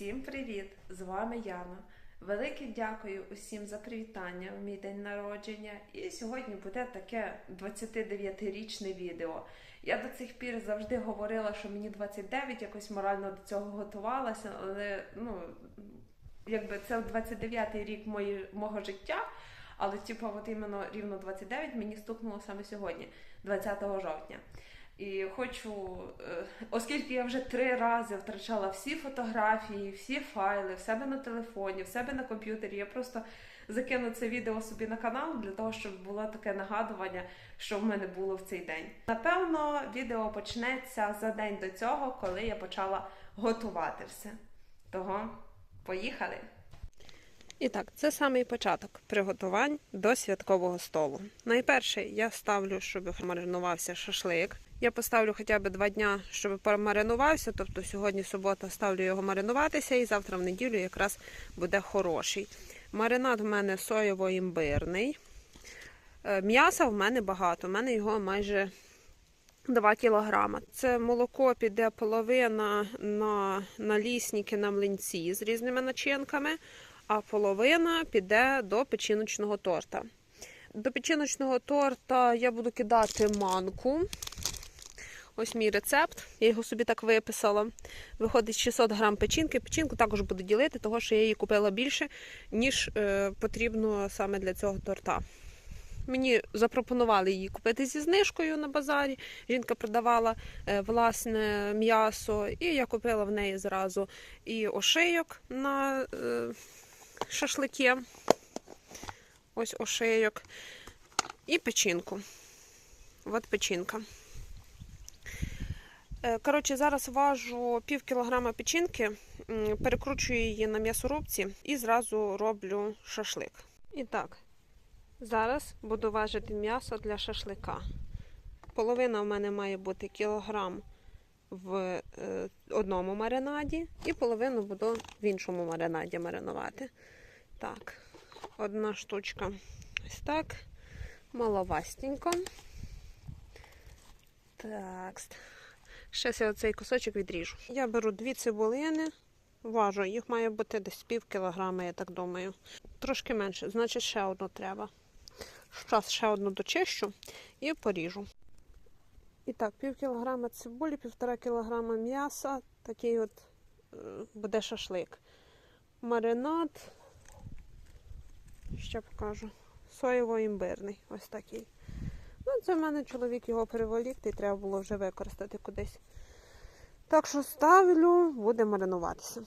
Всім привіт! З вами Яна. Велике дякую усім за привітання в мій день народження. І сьогодні буде таке 29-річне відео. Я до цих пір завжди говорила, що мені 29, якось морально до цього готувалася, але ну, якби це 29-й рік мої, мого життя. Але типу, от іменно рівно 29 мені стукнуло саме сьогодні, 20 жовтня. І хочу, е, оскільки я вже три рази втрачала всі фотографії, всі файли в себе на телефоні, в себе на комп'ютері, я просто закину це відео собі на канал для того, щоб було таке нагадування, що в мене було в цей день. Напевно, відео почнеться за день до цього, коли я почала готувати все. Того поїхали! І так, це самий початок приготувань до святкового столу. Найперше я ставлю, щоб маринувався шашлик. Я поставлю хоча б два дня, щоб помаринувався. Тобто сьогодні субота ставлю його маринуватися, і завтра в неділю якраз буде хороший. Маринад в мене соєво-імбирний. Е, М'яса в мене багато, в мене його майже 2 кілограма. Це молоко піде половина на налісники на млинці з різними начинками, а половина піде до печіночного торта. До печіночного торта я буду кидати манку. Ось мій рецепт. Я його собі так виписала. Виходить 600 грам печінки. Печінку також буду ділити, тому що я її купила більше, ніж е, потрібно саме для цього торта. Мені запропонували її купити зі знижкою на базарі. Жінка продавала е, власне м'ясо, і я купила в неї зразу і ошийок на е, шашлики. Ось ошийок. І печінку. От печінка. Е, Коротше, зараз важу пів кілограма печінки, перекручую її на м'ясорубці і зразу роблю шашлик. І так, зараз буду важити м'ясо для шашлика. Половина в мене має бути кілограм в е, одному маринаді, і половину буду в іншому маринаді маринувати. Так, одна штучка ось так. Маловастенько. Так. Щас я оцей кусочок відріжу. Я беру дві цибулини, важу, їх має бути десь пів кілограма, я так думаю. Трошки менше, значить ще одну треба. Зараз ще одну дочищу і поріжу. І так, пів кілограма цибулі, півтора кілограма м'яса. Такий от е, буде шашлик. Маринад. Ще покажу. Соєво-імбирний. Ось такий. Ну, це в мене чоловік його переволік, і треба було вже використати кудись. Так що ставлю, буде маринуватися.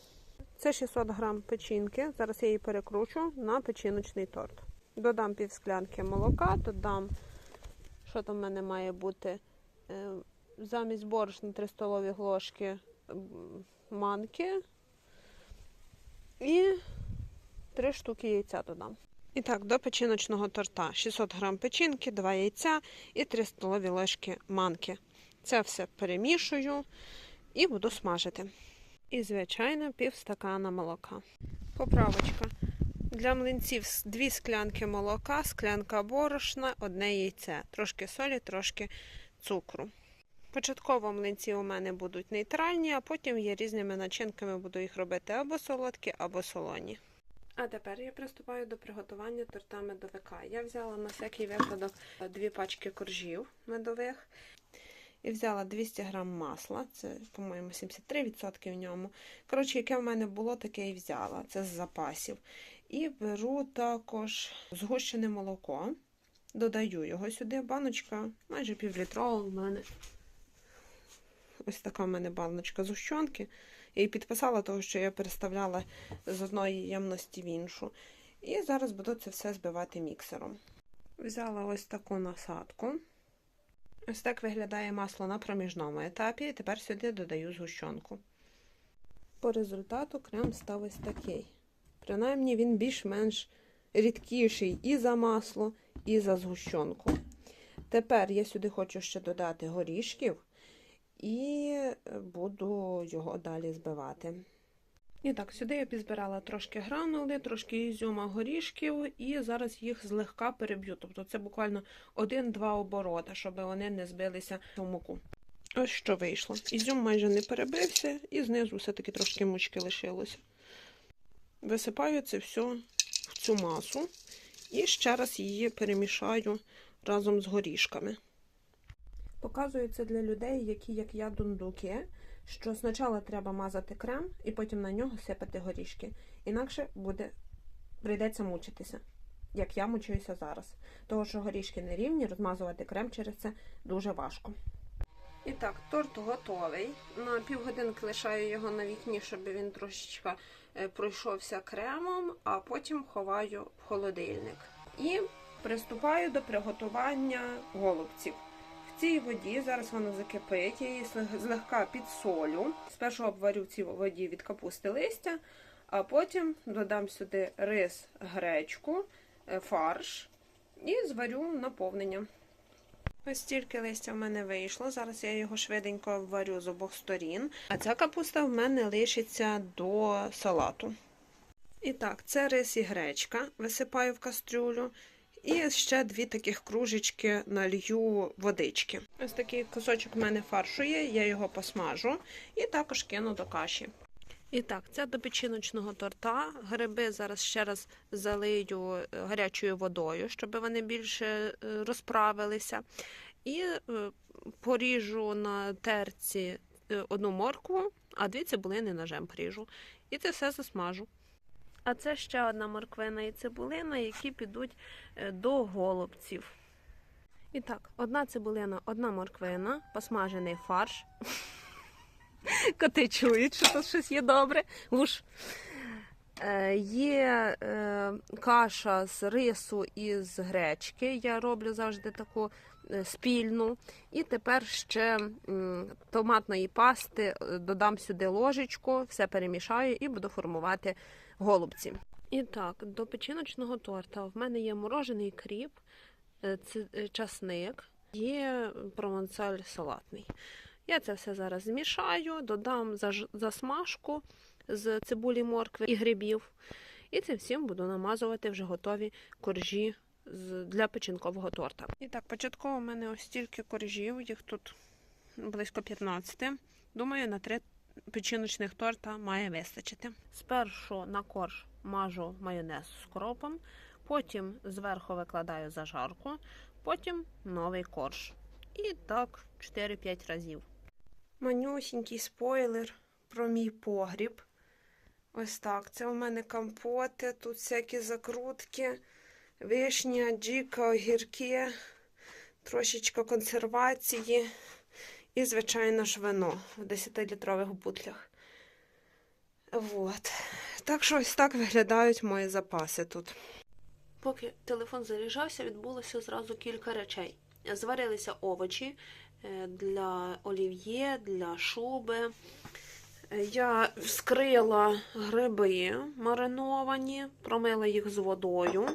Це 600 грам печінки. Зараз я її перекручу на печіночний торт. Додам пів склянки молока, додам, що там в мене має бути, замість борошна 3 столові ложки манки і 3 штуки яйця додам. І так, до печіночного торта 600 грам печінки, 2 яйця і 3 столові ложки манки. Це все перемішую і буду смажити. І, звичайно, пів стакана молока. Поправочка. Для млинців 2 склянки молока, склянка борошна, одне яйце. Трошки солі, трошки цукру. Початково млинці у мене будуть нейтральні, а потім я різними начинками буду їх робити або солодкі, або солоні. А тепер я приступаю до приготування торта медовика. Я взяла на всякий випадок дві пачки коржів медових. І взяла 200 грам масла, це, по-моєму, 73% в ньому. Коротше, яке в мене було, таке і взяла. Це з запасів. І беру також згущене молоко, додаю його сюди. Баночка майже півлітрова в мене. Ось така в мене баночка згущенки. Я її підписала, того, що я переставляла з одної ємності в іншу. І зараз буду це все збивати міксером. Взяла ось таку насадку. Ось так виглядає масло на проміжному етапі. І тепер сюди додаю згущенку. По результату крем став ось такий. Принаймні він більш-менш рідкіший і за масло, і за згущенку. Тепер я сюди хочу ще додати горішків і буду його далі збивати. І так, сюди я підзбирала трошки гранули, трошки ізюма горішків, і зараз їх злегка переб'ю. Тобто це буквально один-два обороти, щоб вони не збилися в муку. Ось що вийшло. Ізюм майже не перебився, і знизу все-таки трошки мучки лишилося. Висипаю це все цю масу і ще раз її перемішаю разом з горішками. Показую це для людей, які, як я, дундуки, що спочатку треба мазати крем і потім на нього сипати горішки. Інакше буде прийдеться мучитися, як я мучуюся зараз. Того, що горішки не рівні, розмазувати крем через це дуже важко. І так, торт готовий. На півгодинки лишаю його на вікні, щоб він трошечки е, пройшовся кремом, а потім ховаю в холодильник. І приступаю до приготування голубців. В цій воді зараз вона закипить, я її злегка підсолю. Спершу обварю в цій воді від капусти листя, а потім додам сюди рис, гречку, е, фарш і зварю наповнення. Ось стільки листя в мене вийшло. Зараз я його швиденько обварю з обох сторін. А ця капуста в мене лишиться до салату. І так, це рис і гречка. Висипаю в кастрюлю. І ще дві таких кружечки налью водички. Ось такий кусочок в мене фаршу є, я його посмажу і також кину до каші. І так, це до печіночного торта. Гриби зараз ще раз залию е, гарячою водою, щоб вони більше е, розправилися. І е, поріжу на терці одну моркву, а дві цибулини ножем поріжу. І це все засмажу. А це ще одна морквина і цибулина, які підуть до голубців. І так, одна цибулина, одна морквина, посмажений фарш. Коти чують, що тут щось є добре. Уж. Е, Є е, каша з рису і з гречки. Я роблю завжди таку е, спільну. І тепер ще томатної пасти е, додам сюди ложечку, все перемішаю і буду формувати голубці. І так, до печіночного торта в мене є морожений кріп, часник, є провансаль салатний. Я це все зараз змішаю, додам засмажку з цибулі, моркви і грибів. І цим всім буду намазувати вже готові коржі для печінкового торта. І так, початково у мене ось стільки коржів, їх тут близько 15. Думаю, на три печіночних торта має вистачити. Спершу на корж мажу майонез з кропом, потім зверху викладаю зажарку, потім новий корж. І так 4-5 разів. Манюсінький спойлер про мій погріб. Ось так. Це у мене компоти, тут всякі закрутки, вишня, джіка, огірки, трошечка консервації і, звичайно ж, вино в 10-літрових бутлях. Вот. Так що ось так виглядають мої запаси тут. Поки телефон заряджався, відбулося зразу кілька речей. Зварилися овочі для олів'є, для шуби. Е, Я вскрила гриби мариновані, промила їх з водою.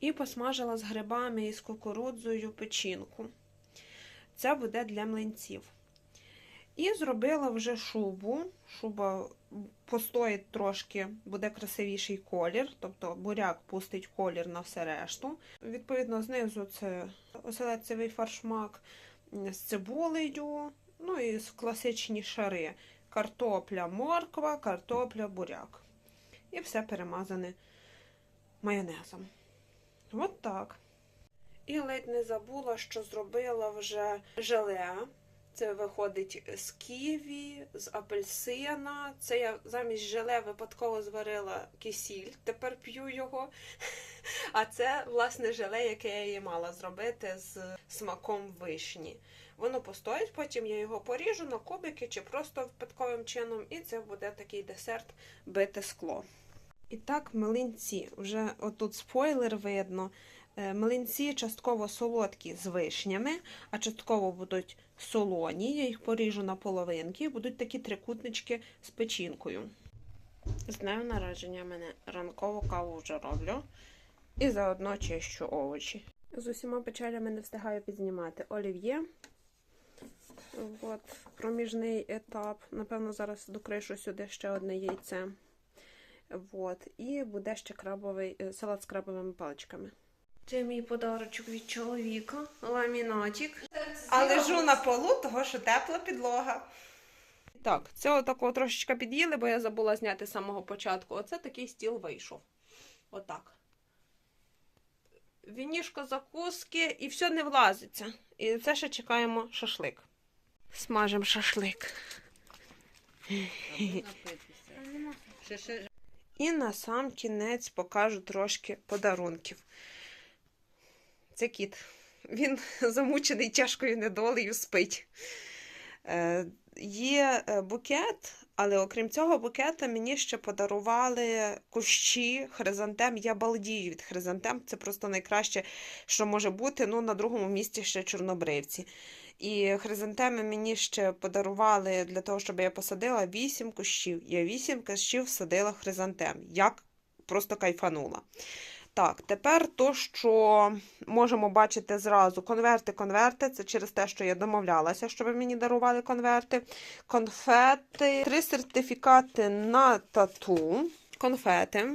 І посмажила з грибами і з кукурудзою печінку. Це буде для млинців. І зробила вже шубу. Шуба постоїть трошки, буде красивіший колір, тобто буряк пустить колір на все решту. Відповідно, знизу це оселедцевий фаршмак з цибулею, ну і класичні шари. Картопля, морква, картопля, буряк. І все перемазане майонезом. От так. І ледь не забула, що зробила вже желе. Це виходить з ківі, з апельсина. Це я замість желе випадково зварила кисіль, тепер п'ю його. А це, власне, желе, яке я її мала зробити з смаком вишні. Воно постоїть, потім я його поріжу на кубики чи просто випадковим чином, і це буде такий десерт бите скло. І так, млинці. Вже отут спойлер видно. Е, Млинці частково солодкі з вишнями, а частково будуть солоні. Я їх поріжу на половинки, будуть такі трикутнички з печінкою. З днем народження мене ранкову каву вже роблю. І заодно чищу овочі. З усіма печалями не встигаю підзнімати олів'є. От, проміжний етап. Напевно, зараз докришу сюди ще одне яйце. От, і буде ще крабовий е, салат з крабовими паличками. Це мій подарочок від чоловіка, ламінатик. А лежу на полу, того що тепла підлога. Так, цього такого трошечки під'їли, бо я забула зняти з самого початку. Оце такий стіл вийшов. Отак. Вінішко закуски і все не влазиться. І це ще чекаємо шашлик. Смажемо шашлик. І на сам кінець покажу трошки подарунків. Це кіт. Він замучений тяжкою недолею спить. Е, є е, букет, але окрім цього букета мені ще подарували кущі хризантем. Я балдію від хризантем. Це просто найкраще, що може бути. Ну, на другому місці ще чорнобривці. І хризантеми мені ще подарували для того, щоб я посадила 8 кущів. Я 8 кущів садила хризантем. Як просто кайфанула. Так, тепер то, що можемо бачити зразу конверти, конверти. Це через те, що я домовлялася, щоб мені дарували конверти. Конфети, три сертифікати на тату. Конфети.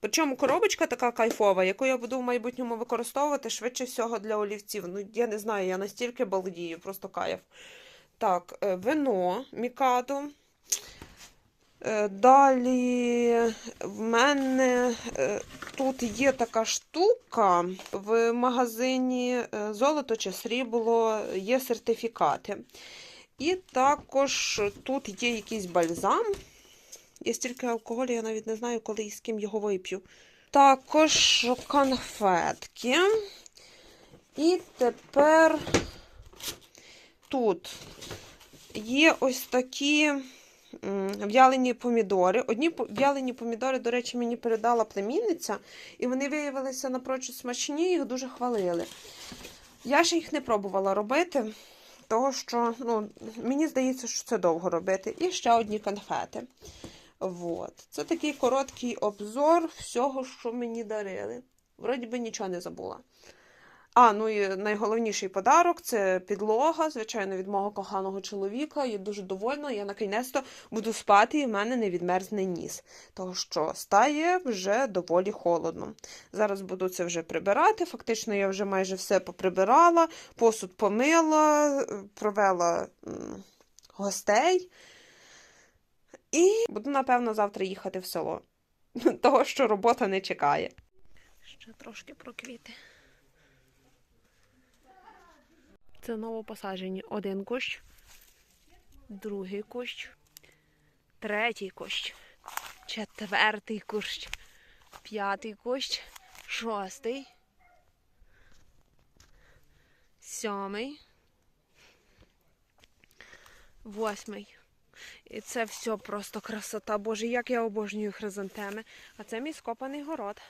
Причому коробочка така кайфова, яку я буду в майбутньому використовувати швидше всього для олівців. Ну, я не знаю, я настільки балдію, просто кайф. Так, е, вино Мікадо. Е, Далі в мене е, тут є така штука в магазині е, золото чи срібло, є сертифікати. І також тут є якийсь бальзам. Є стільки алкоголю, я навіть не знаю, коли і з ким його вип'ю. Також конфетки. І тепер тут є ось такі в'ялені помідори. Одні в'ялені помідори, до речі, мені передала племінниця, і вони виявилися напрочуд смачні, їх дуже хвалили. Я ще їх не пробувала робити, тому що ну, мені здається, що це довго робити. І ще одні конфети. Вот. Це такий короткий обзор всього, що мені дарили. Вроді би нічого не забула. А, ну і найголовніший подарок це підлога, звичайно, від мого коханого чоловіка. Я дуже довольна. Я накінець-то буду спати і в мене не відмерзне ніс. Тому що стає вже доволі холодно. Зараз буду це вже прибирати. Фактично, я вже майже все поприбирала, посуд помила, провела гостей. І буду, напевно, завтра їхати в село. Того, що робота не чекає. Ще трошки про квіти. Це новопосаджені один кущ, другий кущ, третій кущ, четвертий кущ, п'ятий кущ, шостий, сьомий, восьмий. І це все просто красота. Боже, як я обожнюю хризантеми. А це мій скопаний город.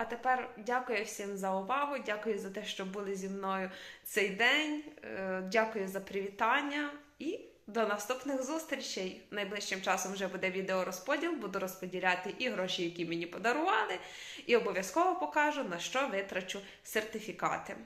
А тепер дякую всім за увагу. Дякую за те, що були зі мною цей день. Е, Дякую за привітання і до наступних зустрічей. Найближчим часом вже буде відеорозподіл. Буду розподіляти і гроші, які мені подарували, і обов'язково покажу, на що витрачу сертифікати.